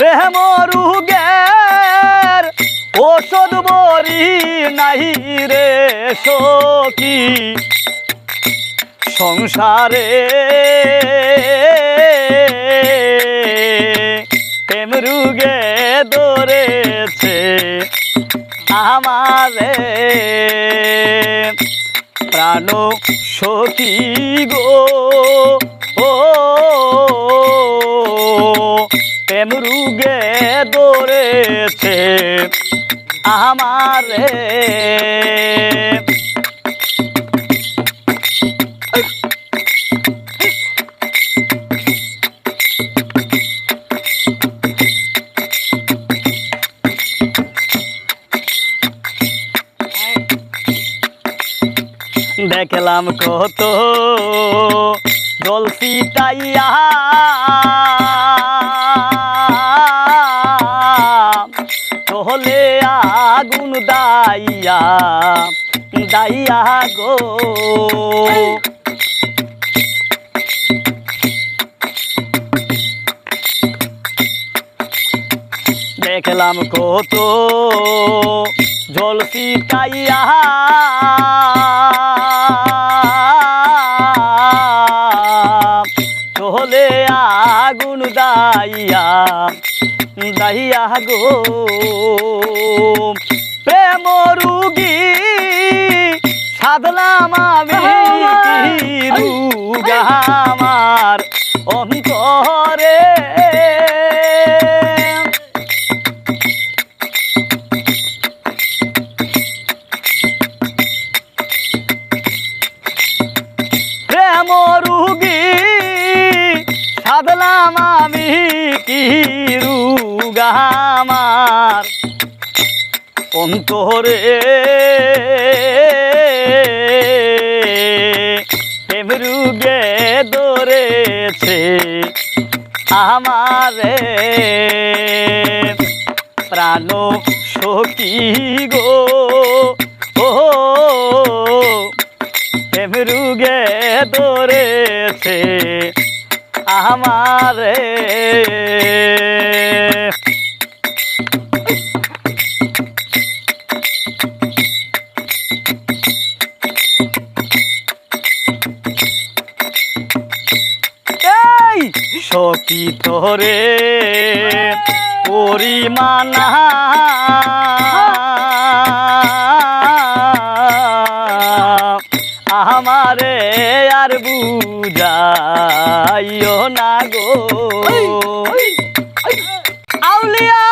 প্রেম রুগের ওষুধ বরি নাই রে সখী। সংসারে প্রেম রুগে ধরেছে আমারে। প্রাণ সখী গো, ও প্রেম রুগে ধরেছে আমারে। দেখলাম কত জল সিটাইয়া আগুন দাইয়া দাইয়া গো। দেখলাম কত জল সিটাইয়া তোহলে আগুন দাইয়া দাইয়া গো। আমি আমার অন্তরে। প্রেম রুগী সাধলাম আমি কি রুগা আমার অন্তরে। রুগে ধরেছে আমারে। প্রাণ সখী গো ও প্রেম ধরেছে আমারে। সপিতরে পরিমানা আমারে আর বুঝাইও না গো। আউলিয়া!